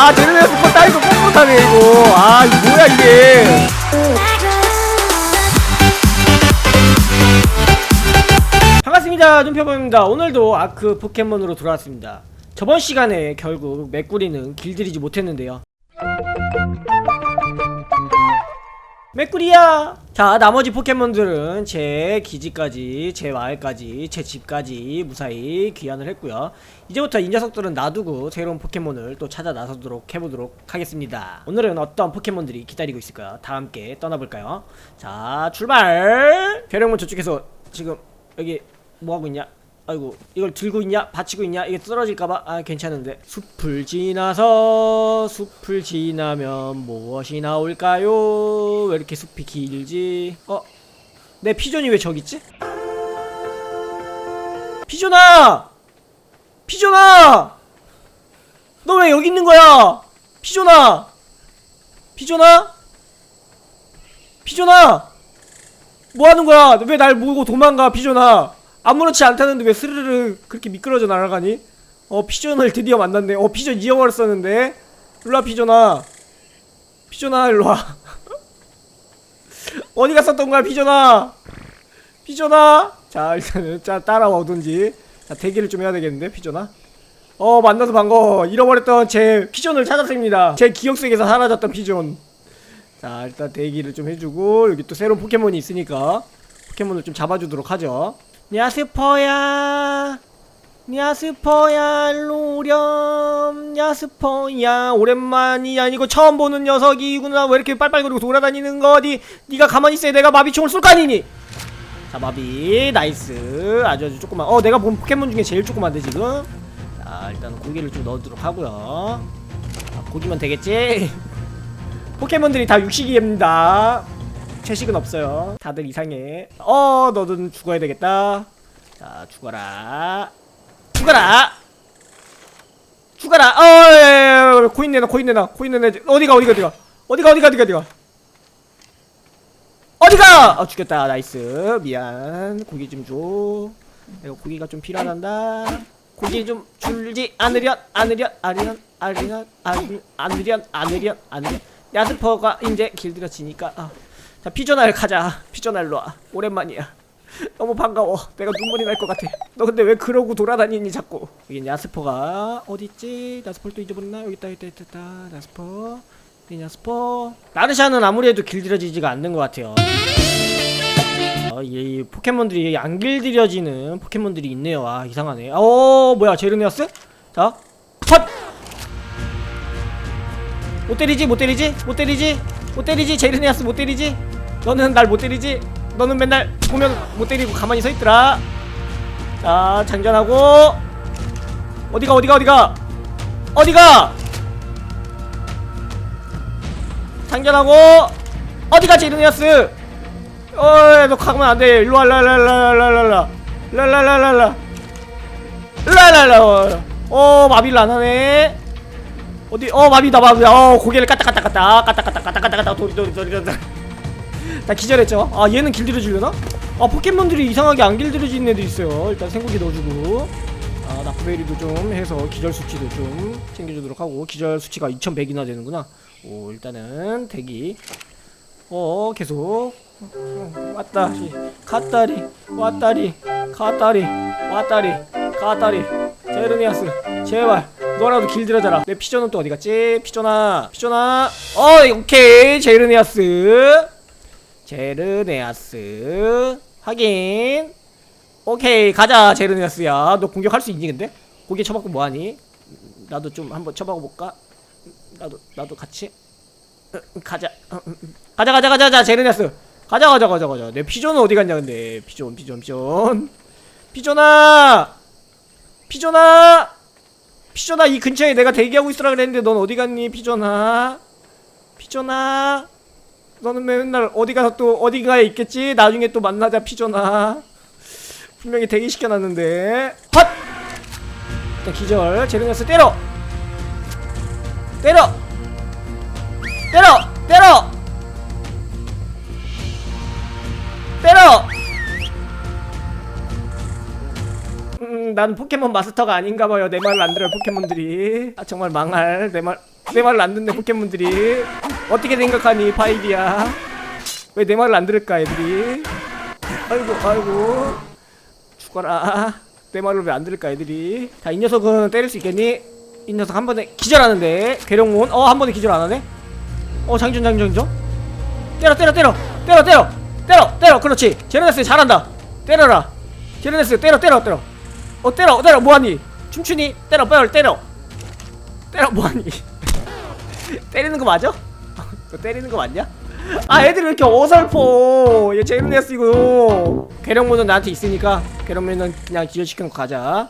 아 제르네아스 거 따니까 꼼꼼하네 이거. 아 이거 뭐야 이게. 반갑습니다 눈표범입니다. 오늘도 아크 포켓몬으로 돌아왔습니다. 저번 시간에 결국 맥구리는 길들이지 못했는데요 맥구리야! 자 나머지 포켓몬들은 제 기지까지 제 마을까지 제 집까지 무사히 귀환을 했고요. 이제부터 이 녀석들은 놔두고 새로운 포켓몬을 또 찾아 나서도록 해보도록 하겠습니다. 오늘은 어떤 포켓몬들이 기다리고 있을까요? 다 함께 떠나볼까요? 자 출발! 벼령문 저쪽에서 지금 여기 뭐하고 있냐 아이고 이걸 들고 있냐? 받치고 있냐? 이게 쓰러질까봐? 아 괜찮은데. 숲을 지나서 숲을 지나면 무엇이 나올까요? 왜 이렇게 숲이 길지? 어 내 피존이 왜 저기 있지? 피존아 피존아 너 왜 여기 있는 거야? 피존아 피존아 피존아 뭐 하는 거야? 왜 날 모고 도망가 피존아 아무렇지 않다는데 왜 스르르 그렇게 미끄러져 날아가니? 어 피존을 드디어 만났네. 어 피존 잃어버렸었는데. 일로와 피존아 피존아 일로와. 어디 갔었던 거야 피존아 피존아 자 일단은 자 따라와 오든지. 자 대기를 좀 해야 되겠는데 피존아 어 만나서 반가워. 잃어버렸던 제 피존을 찾았습니다. 제 기억 속에서 사라졌던 피존. 자 일단 대기를 좀 해주고 여기 또 새로운 포켓몬이 있으니까 포켓몬을 좀 잡아주도록 하죠 야스퍼야 야스퍼야 로렴. 야스퍼야 오랜만이 아니고 처음 보는 녀석이구나 왜 이렇게 빨빨거리고 돌아다니는 거니 네가 가만히 있어야 내가 마비총을 쏠 거 아니니? 자 마비. 나이스. 아주 아주 조그만. 어 내가 본 포켓몬 중에 제일 조그만데 지금? 자 일단 고기를 좀 넣어두도록 하고요. 자, 고기면 되겠지? 포켓몬들이 다 육식이입니다 채식은 없어요. 다들 이상해. 어, 너는 죽어야 되겠다. 자, 죽어라. 죽어라. 죽어라. 어, 예, 예, 예. 코인 내놔, 코인 내놔, 코인 내놔. 어디가, 어디가, 어디가, 어디가, 어디가, 어디가, 어디가. 어디가? 어, 죽였다. 나이스. 미안. 고기 좀 줘. 내가 고기가 좀 필요하단다. 고기 좀 줄지 않으련, 않으련, 아련, 아련, 아련, 않으련, 않으련, 않으련. 야스퍼가 이제 길들여지니까. 아. 자 피조날 가자. 피조날로 와. 오랜만이야. 너무 반가워. 내가 눈물이 날 것 같아. 너 근데 왜 그러고 돌아다니니 자꾸? 여긴 야스퍼가 어디있지? 야스퍼를 또 잊어버렸나? 여기 있다 여기 있다 여기 있다. 야스퍼 여기 야스퍼 나르샤는 아무리 해도 길들여지지가 않는 것 같아요. 어, 이 포켓몬들이 안 길들여지는 포켓몬들이 있네요. 아 이상하네. 어 뭐야 제르네어스? 자 헛! 못 때리지 못 때리지 못 때리지 못 때리지 제르네아스 못 때리지 너는 날 못 때리지 너는 맨날 보면 못 때리고 가만히 서 있더라 자 장전하고 어디가 어디가 어디가 어디가 장전하고 어디가 제르네아스 어너 가면 안돼 일로와 랄랄랄랄랄랄라 랄랄랄랄라 랄랄라 어 마비를 안하네 어디 어 마비다 마비다 어 고개를 까딱까딱까딱 까딱까딱까딱까딱 도리 도리 도리 도리 나 기절했죠? 아 얘는 길들여지려나? 아 포켓몬들이 이상하게 안 길들여지는 애도 있어요. 일단 생고기 넣어주고. 아 나프베리도 좀 해서 기절 수치도 좀 챙겨주도록 하고. 기절 수치가 2100이나 되는구나. 오 일단은 대기. 어 계속. 어, 왔다리 갔다리 왔다리 갔다리 왔다리 갔다리. 제르니아스 제발. 너라도 길들여져라. 내 피존은 또 어디 갔지? 피존아 피존아 어 오케이. 제르니아스 제르네아스. 확인. 오케이 가자 제르네아스야. 너 공격할 수 있니 근데? 고개 쳐박고 뭐하니? 나도 좀 한번 쳐박아 볼까? 나도 나도 같이? 응, 가자. 응, 응, 응. 가자 가자 가자 가자 제르네아스. 가자 가자 가자 가자. 내 피존은 어디 갔냐 근데? 피존 피존 피존. 피존아! 피존아! 피존아 이 근처에 내가 대기하고 있으라 그랬는데 넌 어디 갔니 피존아? 피존아 너는 맨날 어디 가서 또 어디가에 있겠지 나중에 또 만나자 피존아 분명히 대기시켜놨는데 헛! 일단 기절 제르네스 때려 때려 때려 때려 때려 음, 난 포켓몬 마스터가 아닌가 봐요. 내 말을 안 들어요, 포켓몬들이. 아, 정말 망할. 내 말. 내 말을 안 듣네 포켓몬들이. 어떻게 생각하니 파이비야? 왜 내 말을 안 들을까 애들이? 아이고 아이고. 죽어라. 내 말을 왜 안 들을까 애들이? 자 이 녀석은 때릴 수 있겠니? 이 녀석 한 번에 기절하는데. 괴력몬? 어 한 번에 기절 안 하네? 어 장전 장전 장전 때려 때려 때려. 때려 때려. 때려 때려. 그렇지. 제르네스 잘한다. 때려라. 제르네스 때려 때려 때려. 어 때려 때려. 뭐하니? 춤추니? 때려 빨리 때려. 때려 뭐하니 때리는 거 맞아? 너 때리는 거 맞냐? 아 애들이 왜 이렇게 어설퍼? 얘 제르네스 이거 괴력몬은 나한테 있으니까 괴력몬은 그냥 기절시키는 거 가자.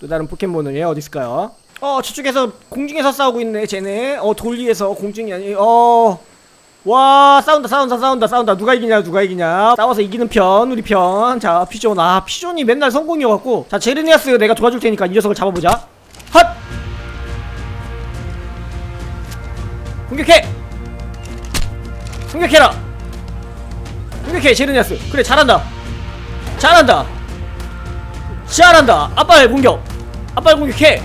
또 다른 포켓몬은 얘 어디 있을까요? 어 저쪽에서 공중에서 싸우고 있네 쟤네. 어 돌리에서 공중이 아니 어와 싸운다 싸운다 싸운다 싸운다. 누가 이기냐 누가 이기냐. 싸워서 이기는 편 우리 편자 피존. 아 피존이 맨날 성공이어갖고. 자 제르니아스 내가 도와줄 테니까 이 녀석을 잡아보자. 헛 공격해! 공격해라! 공격해 제르니아스. 그래 잘한다. 잘한다. 잘한다. 아빠의 공격. 아빠의 공격해.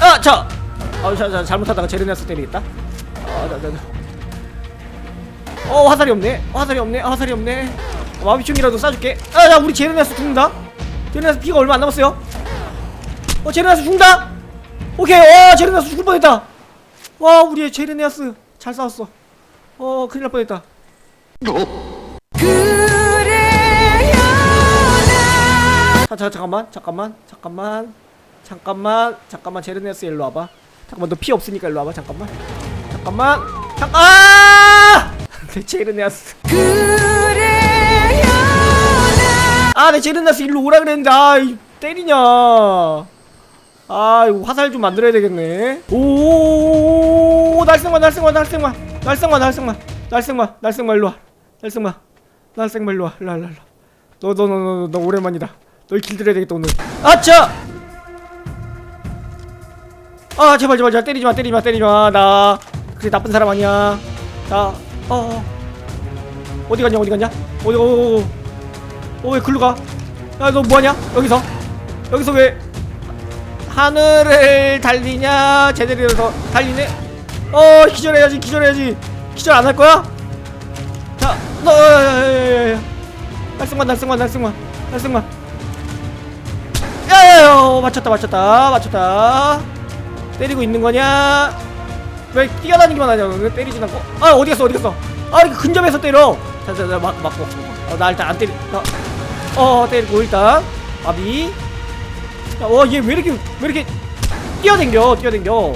아 자. 아, 자, 자, 잘못하다가 제르니아스 때리겠다. 아, 자, 자, 자. 어 화살이 없네. 화살이 없네. 화살이 없네. 마비충이라도 쏴줄게. 아 자 우리 제르니아스 죽는다. 제르니아스 피가 얼마 안 남았어요. 어 제르니아스 죽는다. 오케이. 와 제르니아스 죽을 뻔했다 와 우리 제르니아스 잘 싸웠어. 어 큰일 날 뻔했다. 자, 자 잠깐만 잠깐만 잠깐만 잠깐만 잠깐만 제르네스 일로 와봐. 잠깐만 너 피 없으니까 일로 와봐 잠깐만. 잠깐만 잠깐 아! 내 제르네스. 아내 제르네스 일로 오라 그랬는데 아 이, 때리냐 아 이거 화살 좀 만들어야 되겠네. 오 날생마 날생마 날생마. 날생마 날생마. 날생마 날생마 일로 와. 날생마. 날생마 일로 와. 일로 와 일로 와 너너 너 너 너 오랜만이다. 널 길들여야 되겠다 오늘. 아차! 아 제발 제발 제발. 때리지마 때리지마 때리지마. 나 그래 나쁜 사람 아니야. 나어 어. 어디 갔냐 어디 갔냐? 어디 어어왜 글로 가야너 뭐하냐? 여기서? 여기서 왜 하늘을 달리냐? 제대로 해서 달리네? 어 기절해야지 기절해야지. 기절 안 할 거야? 자 너 날승만 날승만 날승만 날승만. 야야야 어, 맞췄다 맞췄다 맞췄다. 때리고 있는 거냐? 왜 뛰어다니기만 하냐? 왜 때리진 않고? 아 어디 갔어 어디 갔어? 아 이렇게 근접해서 때려. 자자자 막 맞고. 어, 나 일단 안 때리 나, 어 때리고 일단 아비 어얘 왜 이렇게 왜 이렇게 뛰어댕겨 뛰어댕겨?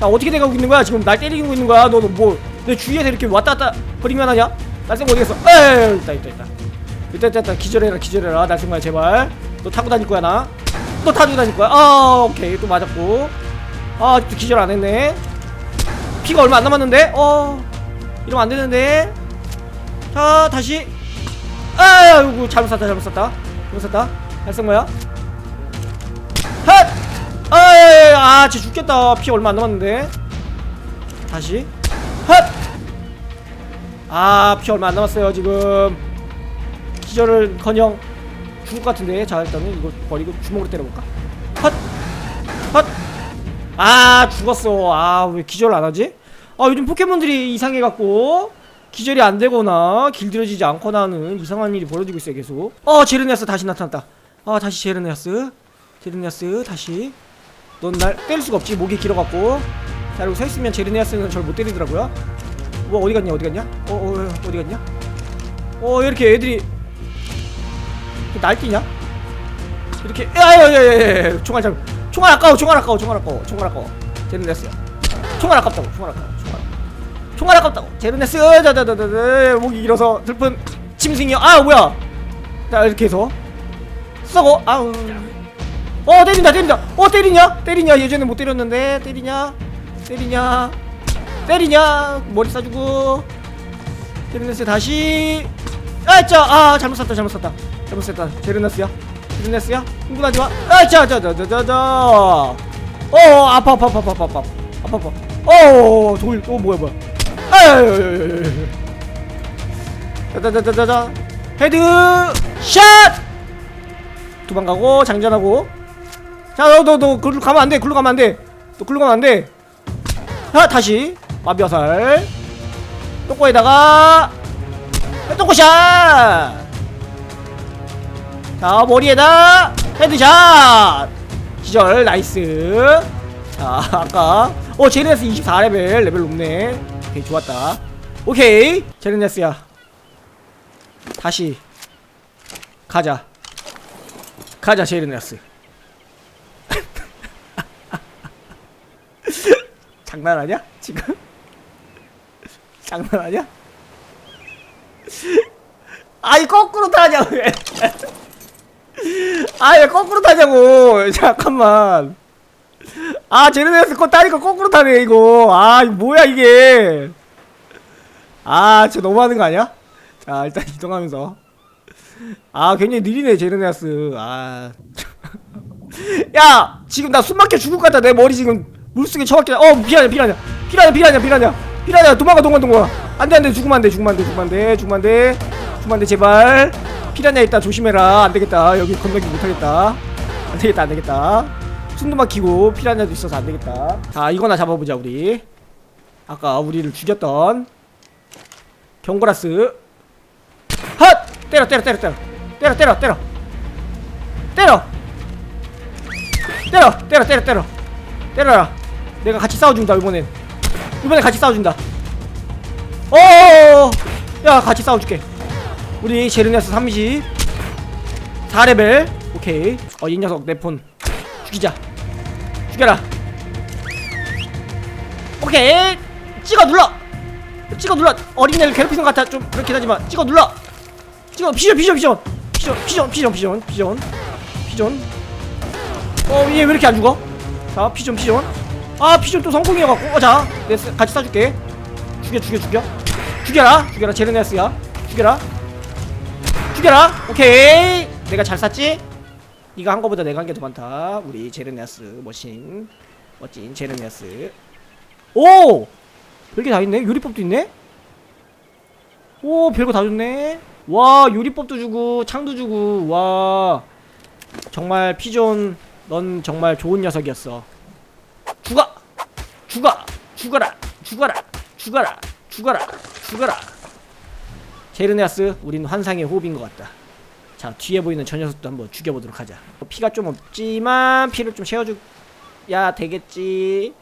자 어떻게 돼가고 있는 거야? 지금 날 때리고 있는 거야? 너는 뭐내 주위에서 이렇게 왔다 갔다 버리기만 하냐? 날생 어디 갔어? 에이 있다 있다 있다. 있다 있다 기절해라 기절해라. 날생마야 제발. 너 타고 다닐 거야 나너 타고 다닐 거야? 아 오케이. 또 맞았고. 아 아직도 기절 안 했네. 피가 얼마 안 남았는데? 어 이러면 안 되는데? 자 다시. 아이고 잘못 쐈다 잘못 쐈다. 잘못 쐈다. 날생마야 아아 쟤 죽겠다. 피 얼마 안 남았는데. 다시. 핫! 아피 얼마 안 남았어요 지금. 기절을커녕 죽을 것 같은데 자 일단은 이거 버리고 주먹으로 때려볼까? 핫! 핫! 아 죽었어. 아 왜 기절 안 하지? 아 요즘 포켓몬들이 이상해갖고 기절이 안 되거나 길들여지지 않거나 하는 이상한 일이 벌어지고 있어요 계속. 어 제르네아스 다시 나타났다. 아 다시 제르네아스. 제르네아스 다시 넌 날 때릴 수가 없지. 목이 길어갖고. 자 그리고 서있으면 제르네아스는 저를 못 때리더라고요. 뭐 어디 갔냐 어디 갔냐? 어, 어 어, 어디 갔냐? 어 이렇게 애들이 날뛰냐? 이렇게 야야야야야 총알 잘 총알 아까워 총알 아까워 총알 아까워 총알 아까워. 제르네스야 총알 아깝다고 총알 아까워 총알 총알 아깝다고. 제르네스 자자자자자 목이 길어서 슬픈 짐승이야 아 뭐야? 자 이렇게 해서 썩어. 아우 어 때린다 때린다. 어 때리냐? 때리냐? 예전에 못 때렸는데. 때리냐? 때리냐? 때리냐? 머리 쏴주고. 제르네스 다시. 아짜 아 잘못 쐈다 잘못 쐈다. 잘못 쐈다. 제르네스야? 제르네스야? 흥분하지 마. 아짜 자자자자자. 어 아파 아파 아파 아파 아파. 아파 아파. 어돌어 뭐야 뭐야. 아유 자자자자자. 헤드 샷! 도망가고 장전하고 자 너 너 너 글로 가면 안 돼 글로 가면 안 돼. 너 글로 가면 안 돼. 자 다시. 마비화살 똥꼬에다가. 똥꼬샷. 자 머리에다. 헤드샷. 기절. 나이스. 자 아까. 어 제르네스 24레벨 레벨 높네. 오케이 좋았다. 오케이. 제르네스야. 다시. 가자. 가자 제르네스 장난하냐? 지금? 장난하냐? 아니 거꾸로 타냐 왜 아왜 거꾸로 타냐고. 잠깐만. 아 제르네스 거 타니까 거꾸로 타네 이거. 아 이거 뭐야 이게. 아 진짜 너무하는 거 아니야? 자 일단 이동하면서. 아 굉장히 느리네 제르네스. 아. 야 지금 나 숨막혀 죽을 것 같다. 내 머리 지금 물속에 처박혀 어 피라냐 피라냐 피라냐 피라냐 피라냐 피라냐 도망가 도망가 도망가. 안돼 안돼. 죽으면 안돼 죽으면 안돼 죽으면 안돼 죽으면 안돼. 죽으면 안돼 제발. 피라냐 있다 조심해라. 안되겠다. 여기 건너기 못하겠다. 안되겠다 안되겠다. 숨도 막히고 피라냐도 있어서 안되겠다. 자 이거나 잡아보자 우리. 아까 우리를 죽였던 경고라스. 헛! 때려 때려 때려 때려. 때려 때려 때려. 때려. 때려 때려 때려 때려. 때려라 내가 같이 싸워준다 이번엔. 이번엔 같이 싸워준다. 어야 같이 싸워줄게. 우리 제르네스 3이지 4레벨. 오케이. 어 이 녀석 내 폰. 죽이자. 죽여라. 오케이. 찍어 눌러. 찍어 눌러. 어린애를 괴롭히는 것 같아. 좀 그렇긴 하지만 찍어 눌러. 찍어 피전 피전 피전 피전 피전 피전 피전 피전 어얘 왜 이렇게 안 죽어? 자 피전 피전 아또 성공이어갖고. 어자 내 같이 쏴줄게. 죽여 죽여 죽여. 죽여라. 죽여라 제르네스야. 죽여라. 죽여라. 오케이. 내가 잘 쐈지? 네가 한 거보다 내가 한 게 더 많다. 우리 제르네스 멋진 멋진 제르네스. 오! 별게 다 있네? 요리법도 있네? 오 별거 다 줬네? 와 요리법도 주고 창도 주고. 와. 정말 피존 넌 정말 좋은 녀석이었어 죽어! 죽어! 죽어라! 죽어라! 죽어라! 죽어라! 죽어라! 제르네아스 우린 환상의 호흡인 것 같다. 자 뒤에 보이는 저 녀석도 한번 죽여보도록 하자. 피가 좀 없지만 피를 좀 채워줘야 되겠지.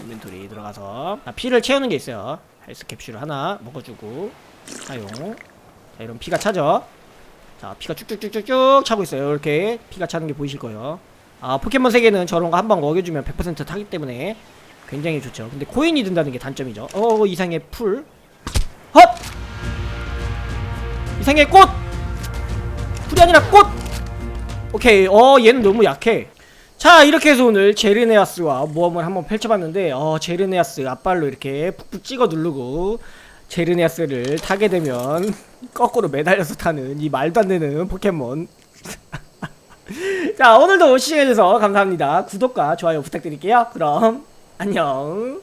인벤토리 들어가서. 아, 피를 채우는 게 있어요. 헬스 캡슐 하나 먹어주고. 사용. 자 이런 피가 차죠? 자 피가 쭉쭉쭉쭉쭉 차고 있어요. 이렇게 피가 차는 게 보이실 거예요 아 포켓몬 세계는 저런 거한방 먹여주면 100% 타기 때문에 굉장히 좋죠 근데 코인이 든다는 게 단점이죠 어 이상의 풀 헛! 이상의 꽃! 풀이 아니라 꽃! 오케이 어 얘는 너무 약해 자 이렇게 해서 오늘 제르네아스와 모험을 한번 펼쳐봤는데 어 제르네아스 앞발로 이렇게 푹푹 찍어 누르고 제르네아스를 타게 되면 거꾸로 매달려서 타는 이 말도 안 되는 포켓몬 자 오늘도 시청해주셔서 감사합니다. 구독과 좋아요 부탁드릴게요. 그럼 안녕